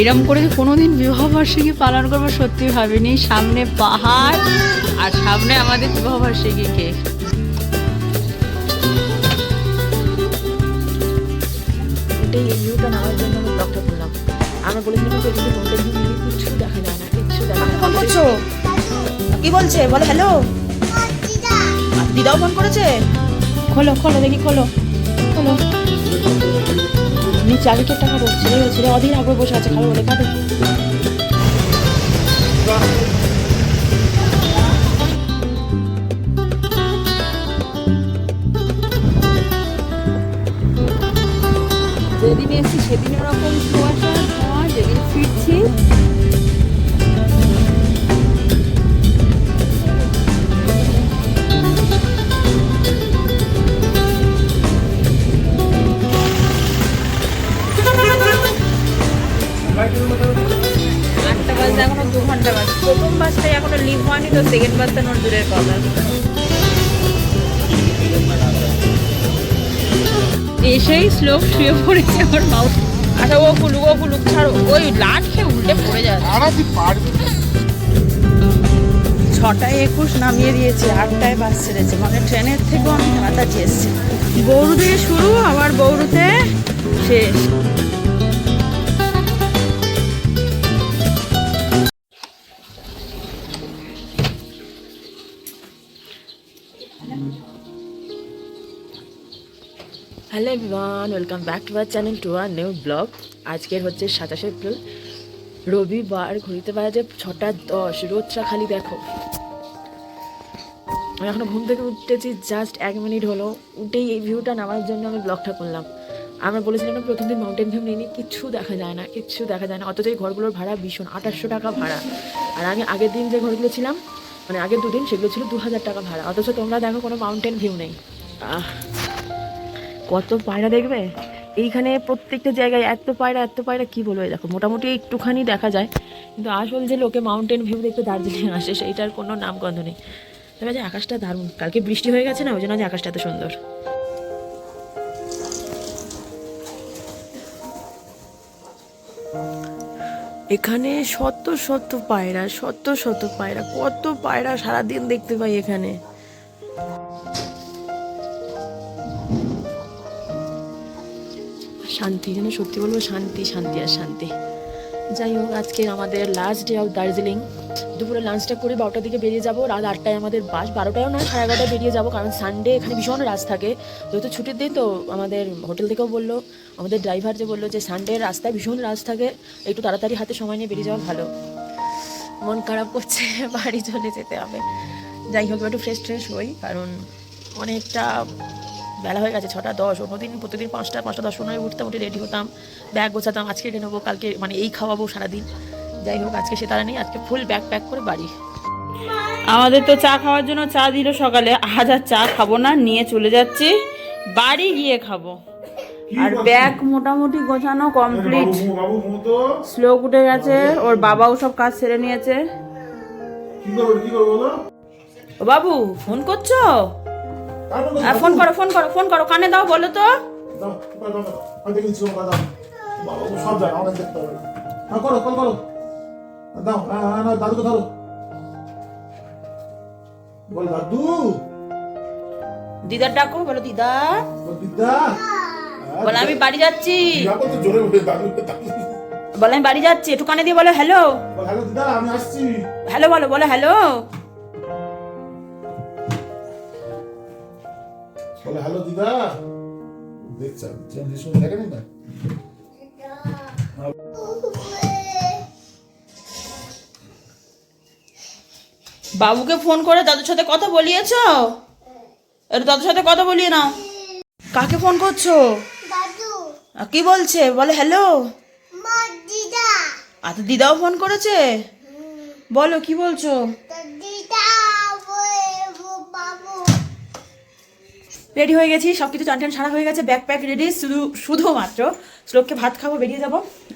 এরম করে যে কোনোদিন বিবাহবার্ষিকী পালন করব সত্যি ভাবিনি। সামনে পাহাড় আর সামনে আমাদের বিবাহবার্ষিকী কেক। এই ভিউটা নেওয়ার জন্য আমি ব্লগটা করলাম আমরা বলেছিলাম যে এদিকে তোমাদের ভিউ নিয়ে দেখা যায় না কিচ্ছু দেখা ফোন করছ? কি বলছে? বলে হ্যালো দিদাও ফোন করেছে? খোলো খোলো দেখি খোলো। খোলো। নিচে আগে কেটে খাব ছেলে ছেলে অধীর আগ্রহ বসে আছে খাবে বলে খাবে এসেই স্লোক শুয়ে পড়েছে আমার মাউথ আচ্ছা ও ফুলুক ও ফুলুক ছাড়ো। ওই লাট খেয়ে উল্টে পড়ে যাচ্ছে ছটায় একুশ নামিয়ে দিয়েছে আটটায় বাস ছেড়েছে। মানে ট্রেনের থেকেও আমি তাড়াতাড়ি এসেছি। বৌরু দিয়ে শুরু আবার বৌরুতে শেষ। Hello everyone welcome back to our channel to our new vlog আজকের হচ্ছে সাতাশে এপ্রিল। রবিবার ঘুরিতে বাজে ছটা দশ। রোদটা খালি দেখো। আমি এখনও ঘুম থেকে উঠতেছি জাস্ট এক মিনিট হলো। উঠেই এই ভিউটা নেওয়ার জন্য আমি ব্লগটা করলাম। আমরা বলেছিলাম না, প্রথম দিন মাউন্টেন ভিউ নিয়ে কিচ্ছু দেখা যায় না, কিচ্ছু দেখা যায় না। অথচ এই ঘরগুলোর ভাড়া ভীষণ, আঠাশশো টাকা ভাড়া। আর আমি আগের দিন যে ঘরগুলো ছিলাম মানে আগের দুদিন সেগুলো ছিল দু হাজার টাকা ভাড়া। অথচ তোমরা দেখো কোনো মাউন্টেন ভিউ নেই। আহ কত পায়রা দেখবে? এইখানে প্রত্যেকটা জায়গায় এত পায়রা এত পায়রা, কি বলব? দেখো, মোটামুটি একটুখানি দেখা যায়। কিন্তু আসল যে লোকে মাউন্টেন ভিউ দেখতে দার্জিলিং আসে, সেইটার কোনো নামগন্ধ নেই। দেখা যায় আকাশটা দারুণ। কালকে বৃষ্টি হয়ে গেছে না? ওই জন্য আজ আকাশটা এত সুন্দর। এখানে শত শত পায়রা, শত শত পায়রা, কত পায়রা সারাদিন দেখতে পাই এখানে। শান্তি, যেন সত্যি বলব শান্তি শান্তি আর শান্তি। যাই হোক, আজকে আমাদের লাস্ট ডে অফ দার্জিলিং দুপুরে লাঞ্চটা করে বারোটার দিকে বেরিয়ে যাব। রাত আটটায় আমাদের বাস বারোটায়ও নয়, সাড়ে এগারোটায় বেরিয়ে যাব। কারণ সানডে এখানে ভীষণ রাস থাকে। যেহেতু ছুটির দিন, তো আমাদের হোটেল থেকেও বলল, আমাদের ড্রাইভার যে বলল যে সানডে রাস্তায় ভীষণ রাস থাকে, একটু তাড়াতাড়ি হাতে সময় নিয়ে বেরিয়ে যাওয়া ভালো। মন খারাপ করছে, বাড়ি চলে যেতে হবে। যাই হোক একটু ফ্রেশ ফ্রেশ হই, কারণ অনেকটা বেলা হয়ে গেছে ছটা দশ অন্যদিন প্রতিদিন পাঁচটা পাঁচটা দশ পনেরো উঠতাম উঠে রেডি হতাম। ব্যাগ গোছাতাম আজকে রেডি নেব কালকে মানে এই খাওয়াবো সারাদিন। যাই হোক আজকে সে তারা নেই আজকে ফুল ব্যাগ প্যাক করে বাড়ি। আমাদের তো চা খাওয়ার জন্য চা দিল সকালে আজ আর চা খাব না নিয়ে চলে যাচ্ছি বাড়ি গিয়ে খাব। আর ব্যাগ মোটামুটি গোছানো কমপ্লিট শ্লোক উঠে গেছে ওর বাবাও সব কাজ সেরে নিয়েছে। কি করব কি করব বলো? ও বাবু ফোন করছ? ফোন করো ফোন করো ফোন করো কানে দাও বলো তো দাদুকে ধরো। বল, দাদু, দিদার ডাকো বলো দিদা বল, দিদা। বলো আমি বাড়ি যাচ্ছি। বলো আমি বাড়ি যাচ্ছি একটু কানে দিয়ে বলো হ্যালো হ্যালো, দিদা, আমি আসছি। হ্যালো বলো বলো হ্যালো বলে, হ্যালো, দিদা। দেখছে, যে আমি শুনে দেখেনি না? বাবুকে ফোন করে দাদুর সাথে কথা বলিয়েছো? দাদুর সাথে কথা বলিয়ে নাও। কাকে ফোন করছ? দাদু। কি বলছে? বলে হ্যালো। মা দিদা। আচ্ছা দিদাও ফোন করেছে? বলো কি বলছো? রেডি হয়ে গেছি সব কিছু চান সারা হয়ে গেছে ব্যাগ প্যাক রেডি শুধু, শুধুমাত্র শ্লোককে ভাত খাব, বেরিয়ে যাব,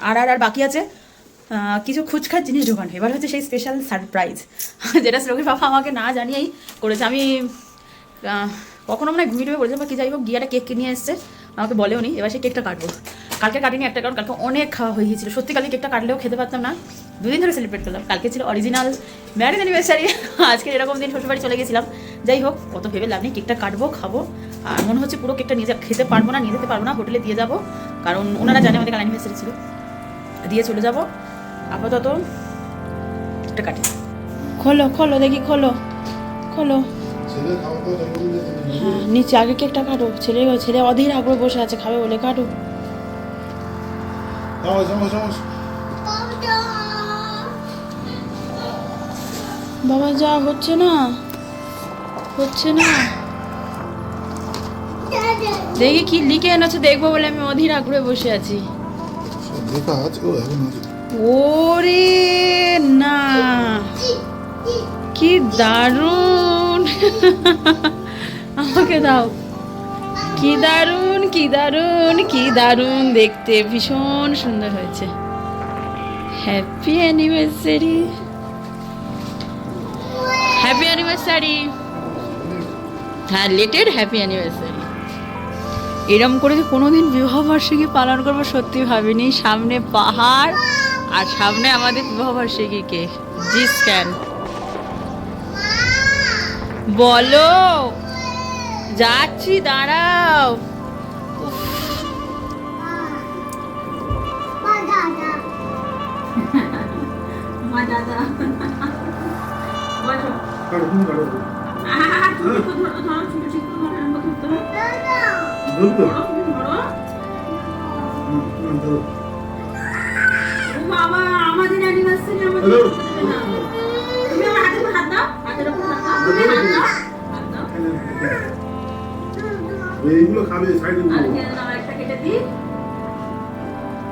আর আর আর বাকি আছে। কিছু খুচখাচ জিনিস ঢোকানো এবার হচ্ছে সেই স্পেশাল সারপ্রাইজ যেটা শ্লোকের বাবা আমাকে না জানিয়েই করেছে। আমি কখনো মনে ঘুমিয়ে টুমিয়ে পড়েছিলাম বা কি যাই হোক, গিয়ে একটা কেক নিয়ে এসছে। আমাকে বলেও নি, এবার সেই কেকটা কাটবো। কালকে কাটিনি একটা, কারণ কালকে অনেক খাওয়া হয়ে গিয়েছিল। সত্যি কালকে কেকটা কাটলেও খেতে পারতাম না। দুদিন ধরে সেলিব্রেট করলাম। কালকে ছিল অরিজিনাল ম্যারেজ অ্যানিভার্সারি আজকে এরকম দিন শ্বশুরবাড়ি চলে গেছিলাম যাই হোক কত ভেবে লাভ নেই কেকটা কাটবো খাব। আর মনে হচ্ছে পুরো কেকটা নিয়ে যা- খেতে পারব না নিয়ে যেতে পারব না হোটেলে দিয়ে যাব। কারণ ওনারা জানে আমাদের অ্যানিভার্সারি ছিল। দিয়ে চলে যাব। আপাতত কেকটা কাটি। খোলো খোলো দেখি খোলো। খোলো। হ্যাঁ নিচে আগে কেকটা কাটো। ছেলে ছেলে অধীর আগ্রহ বসে আছে খাবে বলে কাটো বাবা যা হচ্ছে না। হচ্ছে না? দেখি কি লিখে এনেছো, দেখব বলে আমি অধীর আগ্রহে বসে আছি। ওরে না, কি দারুণ। আমাকে দাও। কি দারুণ কি দারুণ কি দারুণ, দেখতে ভীষণ সুন্দর হয়েছে। হ্যাপি অ্যানিভার্সারি হ্যাপি অ্যানিভার্সারি হ্যাঁ লেটেড হ্যাপি অ্যানিভার্সারি এরম করে যে কোনোদিন বিবাহবার্ষিকী পালন করব সত্যি ভাবিনি? সামনে পাহাড় আর সামনে আমাদের বিবাহবার্ষিকী কে জি স্ক্যান বলো। যাচ্ছি দাঁড়াও। দাদা। আমাদের anniversary, আমাদের। তুমি আমার হাতে। এইগুলো খাবে সাইডে আর একটা কেটে দিই।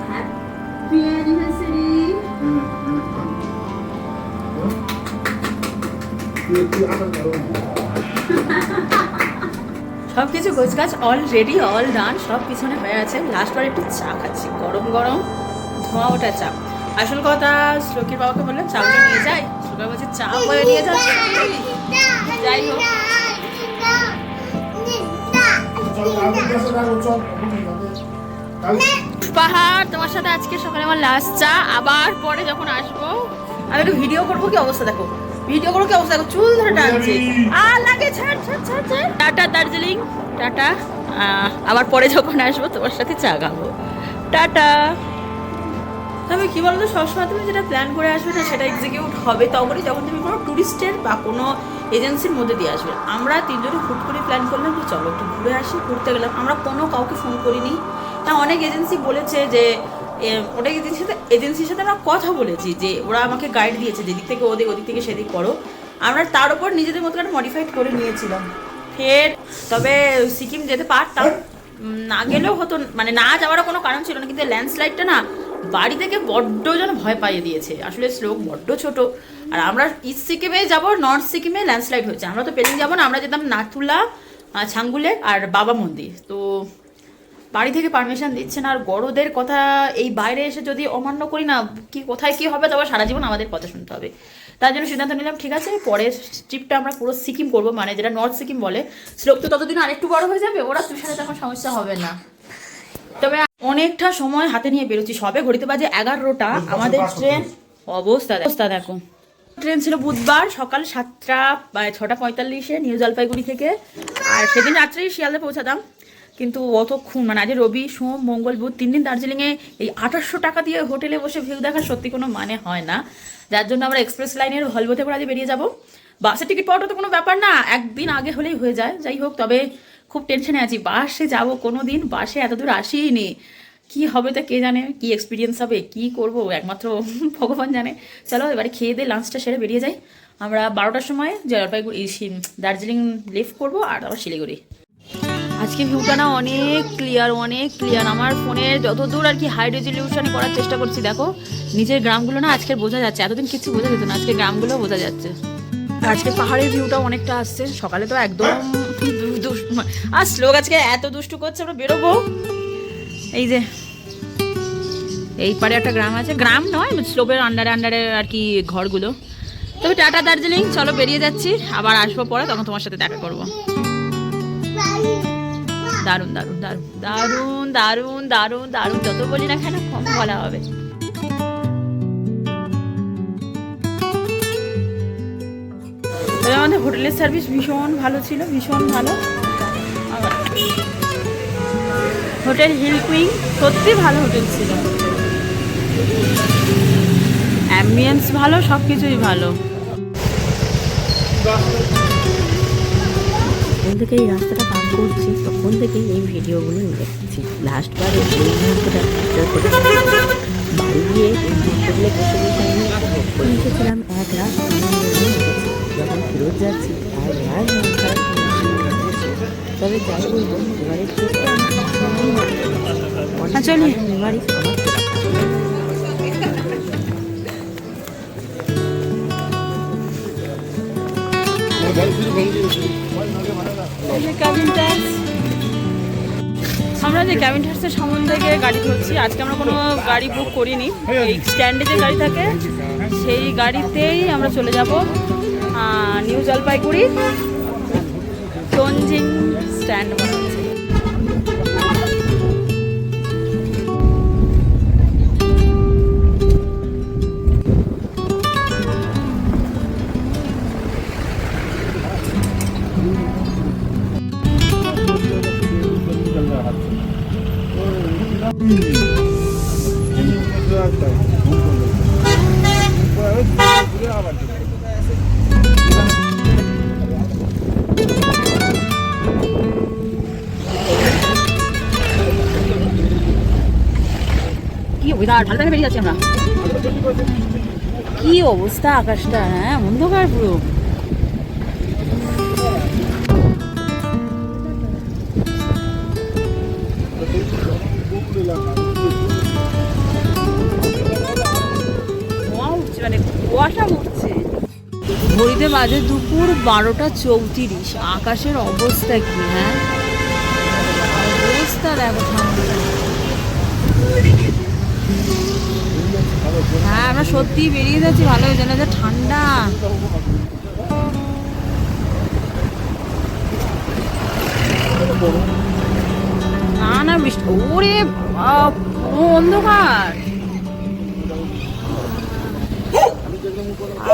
Happy anniversary. সব কিছু গোছগাছ অলরেডি অল ডান সব পিছনে হয়ে আছে। লাস্ট বার একটু চা খাচ্ছি, গরম গরম। ধোঁয়া ওটা চা। আসল কথা, শ্লোকের বাবাকে বললাম চাটা নিয়ে যাই। শ্লোকের বলছে, চা করে নিয়ে যাও যাই হোক। পাহাড়, তোমার সাথে আজকে সকালে আমার লাস্ট চা। আবার পরে যখন আসব, আমি একটু ভিডিও করব, কি অবস্থা দেখো? ভিডিও করব কি অবস্থা চুল ধরে টানছে। আর লাগে ছাড় ছাড় ছাড় ছাড়। টাটা দার্জিলিং। টাটা। আবার পরে যখন আসব তোমার সাথে চা খাব। টাটা। তবে কি বলতো সবসময় তুমি যেটা প্ল্যান করে আসবে না সেটা এক্সিকিউট হবে। তখনই যখন তুমি কোনো ট্যুরিস্টের বা কোনো এজেন্সির মধ্যে দিয়ে আসবে। আমরা তিনজনে হুট করে প্ল্যান করলাম যে চলো একটু ঘুরে আসি ঘুরতে গেলাম। আমরা কোনো কাউকে ফোন করিনি। হ্যাঁ অনেক এজেন্সি বলেছে যে ওটা এজেন্সির সাথে এজেন্সির সাথে আমরা কথা বলেছি যে ওরা আমাকে গাইড দিয়েছে, যেদিক থেকে ওদিক ওদিক থেকে সেদিক করো। আমরা তার উপর নিজেদের মতো একটা মডিফাইড করে নিয়েছিলাম। ফের, তবে সিকিম যেতে পারতাম। না গেলেও হতো মানে না যাওয়ারও কোনো কারণ ছিল না, কিন্তু ল্যান্ডস্লাইডটা না বাড়ি থেকে বড্ড যেন ভয় পাইয়ে দিয়েছে। আসলে স্লোক বড্ড ছোট। আর আমরা ইস্ট সিকিমে যাব নর্থ সিকিমে ল্যান্ডস্লাইড হয়েছে আমরা তো পেলিং যাব না, আমরা যেতাম নাথুলা ছাঙ্গুলে আর বাবা মন্দির। তো বাড়ি থেকে পারমিশন দিচ্ছে না আর বড়দের কথা এই বাইরে এসে যদি অমান্য করি না কি কোথায় কি হবে? তবে সারা জীবন আমাদের কথা শুনতে হবে। তার জন্য সিদ্ধান্ত নিলাম ঠিক আছে পরের ট্রিপটা আমরা পুরো সিকিম করব মানে যেটা নর্থ সিকিম বলে। শ্লোক তো ততদিন আরেকটু বড় হয়ে যাবে ওরা তুষারে তখন সমস্যা হবে না। তবে অনেকটা সময় হাতে নিয়ে বেরোচ্ছি। সবে ঘড়িতে বাজে এগারোটা। আমাদের ট্রেন অবস্থা অবস্থা দেখো। ট্রেন ছিল বুধবার সকাল সাতটা ছটা পঁয়তাল্লিশে নিউ জলপাইগুড়ি থেকে। আর সেদিন রাত্রেই শিয়ালদে পৌঁছাতাম। কিন্তু অতক্ষণ মানে আজ রবি, সোম, মঙ্গল, বুধ, তিন দিন দার্জিলিংয়ে এই আঠাশশো টাকা দিয়ে হোটেলে বসে ভিউ দেখার সত্যি কোনো মানে হয় না। যার জন্য আমরা এক্সপ্রেস লাইনের ভলভোতে করে আজ বেরিয়ে যাব। বাসের টিকিট পাওয়াটা তো কোনো ব্যাপার না, একদিন আগে হলেই হয়ে যায়। যাই হোক, তবে খুব টেনশনে আছি। বাসে যাব কোনো দিন বাসে এত দূর আসিনি কি হবে তা কে জানে, কি এক্সপিরিয়েন্স হবে, কি করব, একমাত্র ভগবান জানে। চলো, এবারে খেয়ে দিয়ে লাঞ্চটা সেরে বেরিয়ে যাই। আমরা বারোটার সময় জলপাইগুড়ি দার্জিলিং লিফট করব আর তারপর শিলিগুড়ি। আজকে ভিউটা না অনেক ক্লিয়ার অনেক ক্লিয়ার আমার ফোনের যতদূর আর কি হাই রেজলিউশনে করার চেষ্টা করছি, দেখো, নিজের গ্রামগুলো না আজকে বোঝা যাচ্ছে। এতদিন কিছু বোঝা যেত না, আজকে গ্রামগুলো বোঝা যাচ্ছে। আজকে পাহাড়ের ভিউটা অনেকটা আসছে, সকালে তো একদম আর শ্লোক আজকে এত দুষ্টু করছে, আমরা বেরোবো। এই যে, এই পারে একটা গ্রাম আছে। গ্রাম নয় স্লোপের আন্ডারে আন্ডারে আর কি ঘরগুলো। তবে টাটা দার্জিলিং, চলো বেরিয়ে যাচ্ছি। আবার আসব পরে, তখন তোমার সাথে দেখা করব। দারুণ দারুণ দারুণ দারুণ দারুণ দারুণ দারুণ, যত বলি না কেন কম বলা হবে। আমাদের হোটেলের সার্ভিস ভীষণ ভালো ছিল, ভীষণ ভালো। হোটেল হিল কুইং সত্যি ভালো হোটেল ছিল। অ্যাম্বিয়েন্স ভালো সব কিছুই ভালো। থেকে এই রাস্তাটা পার করছি তখন থেকেই এই ভিডিওগুলো দেখছি লাস্টবার এই মুহূর্তটা ক্যাপচার করে বাড়ি গিয়ে এই মুহূর্তগুলো বসে বসে আমি উপভোগ এসেছিলাম এক রাত। যখন ফেরত যাচ্ছি আর তবে যাই বলব এবারের ট্রিপটা চলি। আমার আমরা যে ক্যাবিন ট্যাক্সের সামন থেকে গাড়ি ধরছি, আজকে আমরা কোনো গাড়ি বুক করিনি। এই স্ট্যান্ডে যে গাড়ি থাকে, সেই গাড়িতেই আমরা চলে যাব নিউ জলপাইগুড়ি তঞ্জিং স্ট্যান্ড হচ্ছে কি ওয়েদার ঢালটা বেরিয়ে যাচ্ছি আমরা কি অবস্থা আকাশটা হ্যাঁ অন্ধকার পুরো মানে ঘড়িতে বাজে দুপুর বারোটা চৌত্রিশ। আকাশের অবস্থা কি হ্যাঁ? অবস্থা দেখো হ্যাঁ আমরা সত্যি বেরিয়ে যাচ্ছি, ভালো হয়েছে না যে ঠান্ডা? না না, বৃষ্টি ওরে ও অন্ধকার।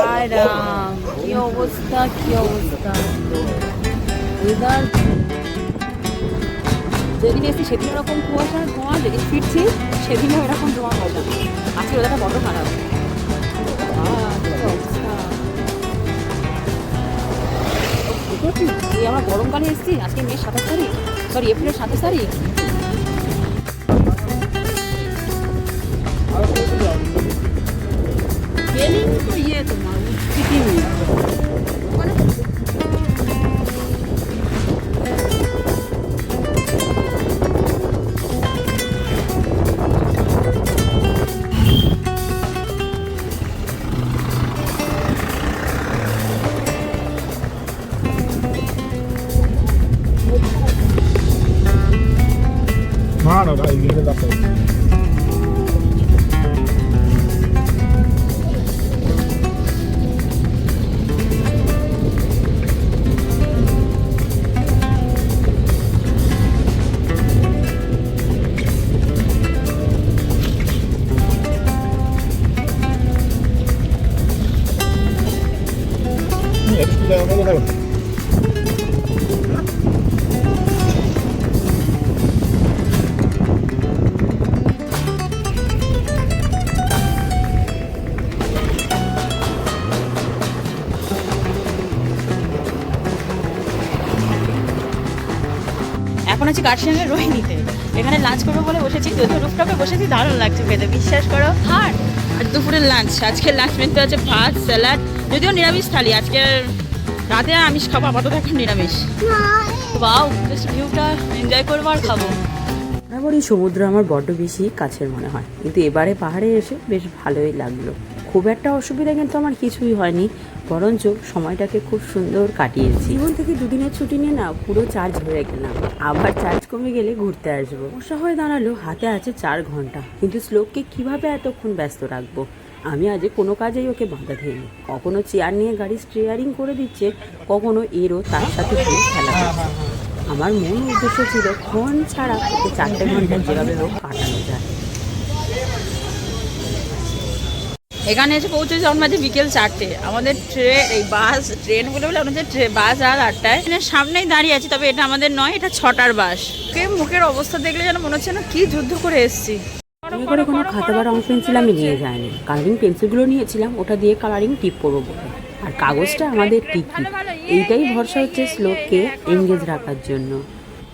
আয় রাম, কি অবস্থা কি অবস্থা। ওয়েদার যেদিন এসেছি সেদিন এরকম কুয়াশা ধোঁয়া, যেদিন ফিরছি সেদিনও এরকম ধোঁয়া কুয়াশা আজকে ওয়েদারটা বড় খারাপ। আমরা গরমকালে এসেছি আজকে মে সাতাশ তারিখ? সরি এপ্রিলের সাতাশ তারিখ? কার্শিয়াঙ্গের রোহিণীতে এখানে লাঞ্চ করব বলে বসেছি যদিও রুফটপে বসেছি দারুণ লাগছে খেতে বিশ্বাস করো। আর আর দুপুরের লাঞ্চ আজকের লাঞ্চ মেনুতে আছে ভাত স্যালাড যদিও নিরামিষ থালি আজকে রাতে আর আমিষ খাব আপাতত এখন নিরামিষ। বাও জাস্ট ভিউটা এনজয় করব আর খাব। বরাবরই সমুদ্র আমার বড্ড বেশি কাছের মনে হয় কিন্তু এবারে পাহাড়ে এসে বেশ ভালোই লাগল। খুব একটা অসুবিধা কিন্তু আমার কিছুই হয়নি বরঞ্চ সময়টাকে খুব সুন্দর কাটিয়েছি। জীবন থেকে দুদিনের ছুটি নিয়ে না পুরো চার্জ হয়ে গেলাম। আবার চার্জ কমে গেলে ঘুরতে আসব। সমস্যা হয়ে দাঁড়াল হাতে আছে চার ঘণ্টা। কিন্তু শ্লোককে কীভাবে এতক্ষণ ব্যস্ত রাখব? আমি আজ কোনো কাজেই ওকে বাধা দিইনি। কখনো চেয়ার নিয়ে গাড়ি স্টিয়ারিং করে দিচ্ছে কখনো এরও তার সাথে খেলা আমার মূল উদ্দেশ্য ছিল ফোন ছাড়া ওকে চারটে ঘণ্টা যেভাবে হোক কাটানো যায়। এখানে এসে পৌঁছেছে আমার মাঝে বিকেল চারটে। আমাদের ট্রেন এই বাস ট্রেন বলে বলে আমাদের বাস আর আটটায়। ট্রেনের সামনেই দাঁড়িয়ে আছি তবে এটা আমাদের নয় এটা ছটার বাস। কে মুখের অবস্থা দেখলে যেন মনে হচ্ছে না কি যুদ্ধ করে এসেছি। করে কোনো খাতা বা রং পেন্সিল আমি নিয়ে যাইনি। কালারিং পেন্সিলগুলো নিয়েছিলাম ওটা দিয়ে কালারিং টিপ করব বলে। আর কাগজটা আমাদের টিকি এইটাই ভরসা হচ্ছে শ্লোককে এঙ্গেজ রাখার জন্য।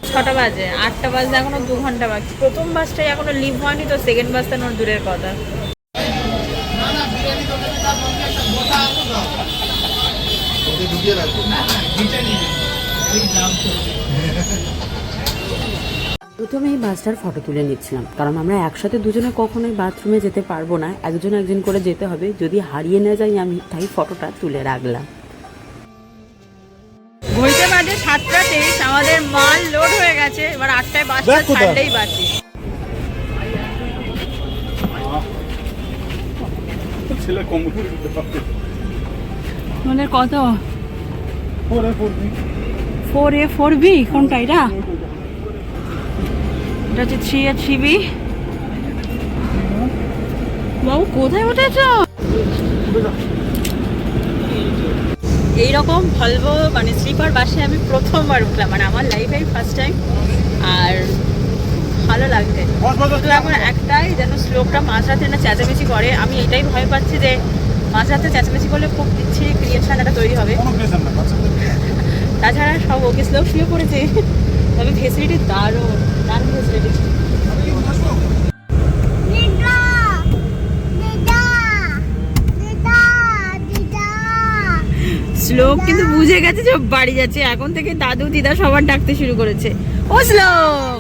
ছটা বাজে আটটা বাজে এখনও দু ঘণ্টা বাকি। প্রথম বাসটাই এখনও লিভ হয়নি তো সেকেন্ড বাসটা নোট দূরের কথা। প্রথমেই বাসটার ফটো তুলে নিচ্ছিলাম কারণ আমরা একসাথে দুজনে কখনোই বাথরুমে যেতে পারব না একজন একজন করে যেতে হবে যদি হারিয়ে না যাই আমি তাই ফটোটা তুলে রাখলাম। ঘড়িতে বাজে সাতটা তেইশ আমাদের মাল লোড হয়ে গেছে এবার আটটায় বাসটা? ছাড়লেই বাকি ছেলে কম তোমাদের কত? ফোর এ ফোর বি কোনটা এটা এটা হচ্ছে থ্রি এ থ্রি বি বাবু কোথায় উঠেছ? এইরকম ভলভো মানে স্লিপার বাসে আমি প্রথমবার উঠলাম। মানে আমার লাইফে ফার্স্ট টাইম আর ভালো বস এখন একটাই যেন স্লোকটা মাঝরাতে না চেঁচামেচি করে। আমি এটাই ভয় পাচ্ছি যে মাঝরাতে চেঁচামেচি করলে খুব বিচ্ছিরি ক্রিয়েশন একটা তৈরি হবে কোনো প্রেশার না বাচ্চাদের তাছাড়া সব ওকে স্লোক শুয়ে পড়েছে। তবে ফেসিলিটি দারুণ দারুণ ফেসিলিটি শ্লোক কিন্তু বুঝে গেছে যে বাড়ি যাচ্ছে। এখন থেকে দাদু দিদা সবার ডাকতে শুরু করেছে। ও শ্লোক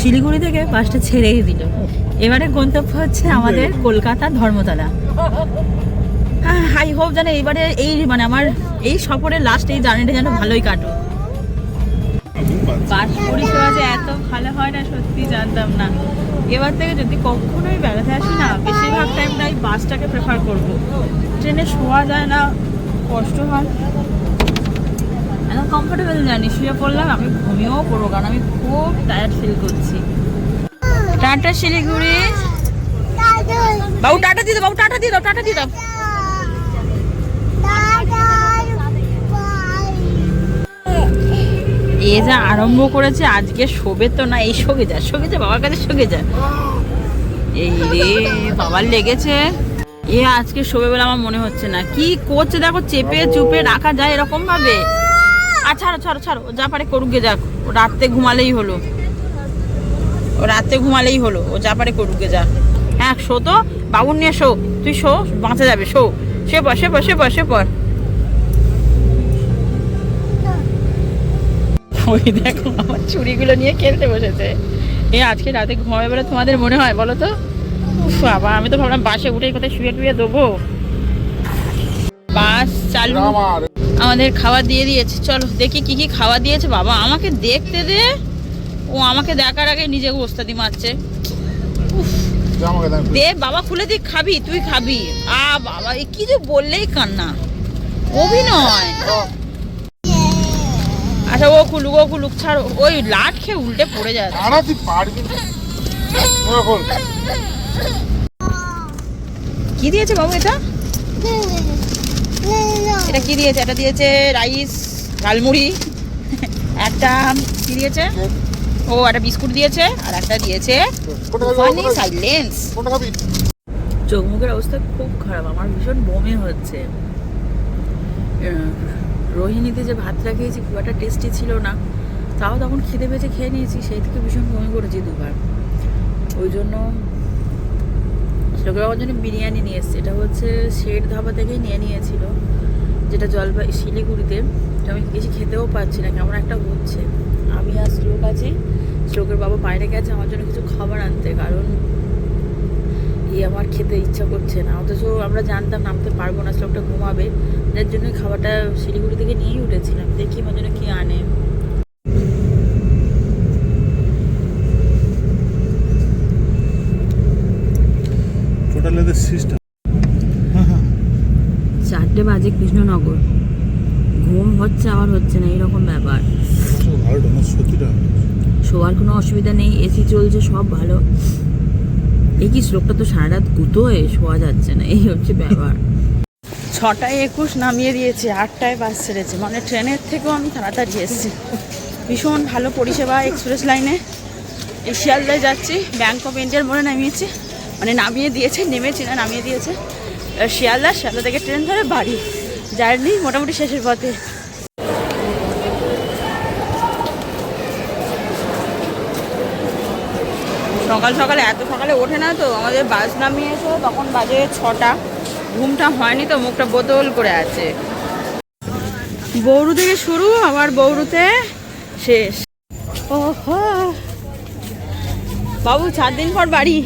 শিলিগুড়ি থেকে বাসটা ছেড়েই দিল। এবারে গন্তব্য হচ্ছে আমাদের কলকাতা ধর্মতলা। হাই হোপ যেন এইবারে এই মানে আমার এই সফরের লাস্ট এই জার্নিটা যেন ভালোই কাটুক। বাস পরিষেবা যে এত ভালো হয় না, সত্যি জানতাম না। এবার থেকে যদি কখনোই বেড়াতে আসি না, বেশিরভাগ টাইমটাই বাসটাকে প্রেফার করব। ট্রেনে শোয়া যায় না, কষ্ট হয়। একদম কমফোর্টেবল জানি, শুয়ে পড়লাম, আমি ঘুমিয়েও পড়ব, কারণ আমি খুব টায়ার্ড ফিল করছি। টাটা শিলিগুড়ি। বাবু, টাটা দিয়ে দাও, বাবু, টাটা দিয়ে দাও, টাটা দিয়ে দাও। এ যা আরম্ভ করেছে আজকে শোবে তো না এই শোকে যা শোকে যা বাবার কাছে শোকে যা। এই রে বাবার লেগেছে। এ আজকে শোবে বলে আমার মনে হচ্ছে না। কি করছে দেখো চেপে চুপে রাখা যায় এরকম ভাবে আর ছাড়ো ছাড়ো ছাড়ো ও যা পারে করুক গে যাক। ও রাত্রে ঘুমালেই হলো। ও রাত্রে ঘুমালেই হলো। ও যা পারে করুক গে যা হ্যাঁ শো তো। বাবুর নিয়ে শো। তুই শো বাঁচা যাবে শো। সে পর সে পর সে পর সে পর। ওই দেখো আমার চুড়িগুলো নিয়ে খেলতে বসেছে। এ আজকে রাতে ঘুমাবে বলে তোমাদের মনে হয় বলো তো? বাবা আমি তো ভাবলাম বাসে উঠে কোথায় শুয়ে টুয়ে দেবো। বাস চালু। আমাদের খাবার দিয়ে দিয়েছে। চলো দেখি কি কি খাওয়া দিয়েছে বাবা। আমাকে দেখতে দে। ও আমাকে দেখার আগে নিজেকে ওস্তাদি মারছে। দে বাবা খুলে দিক খাবি তুই খাবি। আ বাবা এ কি যে বললেই কান্না। অভিনয়। আচ্ছা ও খুলুক ও খুলুক ছাড়ো ওই লাট খেয়ে উল্টে পড়ে যায় আরা তুই পারবি কি দিয়েছে বাবু এটা? এটা কি দিয়েছে? এটা দিয়েছে রাইস ঝালমুড়ি একটা কি দিয়েছে? ও একটা বিস্কুট দিয়েছে আর একটা দিয়েছে? সাইলেন্স চোখ মুখের অবস্থা খুব খারাপ আমার ভীষণ বমি হচ্ছে। রোহিণীতে যে ভাতটা খেয়েছি খুব একটা টেস্টি ছিল না। তাও তখন খিদে পেয়েছে, খেয়ে নিয়েছি, সেই থেকে ভীষণ বমি করেছি দুবার। ওই জন্য বাবার জন্য বিরিয়ানি নিয়ে এসছে। এটা হচ্ছে শের ধাবা থেকেই নিয়ে নিয়েছিল, যেটা জলপাই, শিলিগুড়িতে। আমি কিছু খেতেও পাচ্ছি না, কেমন একটা হচ্ছে। আমি আর শ্লোক আছি, শ্লোকের বাবা বাইরে গেছে, আমার জন্য কিছু খাবার আনতে, কারণ এই আমার খেতে ইচ্ছা করছে না। অথচ আমরা জানতাম নামতে পারব না শ্লোকটা ঘুমাবে। যার জন্য খাবারটা শিলিগুড়ি থেকে নিয়েই উঠেছিলাম। দেখি আমার জন্য কি আনে। Total চারটে বাজে কৃষ্ণনগর। ঘুম হচ্ছে আবার হচ্ছে না এরকম ব্যাপার। শোয়ার কোনো অসুবিধা নেই এসি চলছে সব ভালো। এই কি শ্লোকটা তো সারা রাত গুতোয়, শোয়া যাচ্ছে না, এই হচ্ছে ব্যাপার। ছটায় একুশ নামিয়ে দিয়েছে, আটটায় বাস ছেড়েছে মানে ট্রেনের থেকেও আমি তাড়াতাড়ি এসেছি। ভীষণ ভালো পরিষেবা এক্সপ্রেস লাইনে। এই শিয়ালদায় যাচ্ছি ব্যাংক অফ ইন্ডিয়ার মোড়ে নামিয়েছি। মানে নামিয়ে দিয়েছে, নেমেছি না, নামিয়ে দিয়েছে। শিয়ালদা শিয়ালদা থেকে ট্রেন ধরে বাড়ি। জার্নি মোটামুটি শেষের পথে। সকাল সকালে, এত সকালে ওঠে না তো, আমাদের বাস নামিয়েছে, তখন বাজে ছটা। ঘুমটা হয়নি তো, মুখটা বোতল করে আছে। বৌরু থেকে শুরু, আবার বৌরুতে শেষ। ওহো! বাবু চার দিন পর বাড়ি।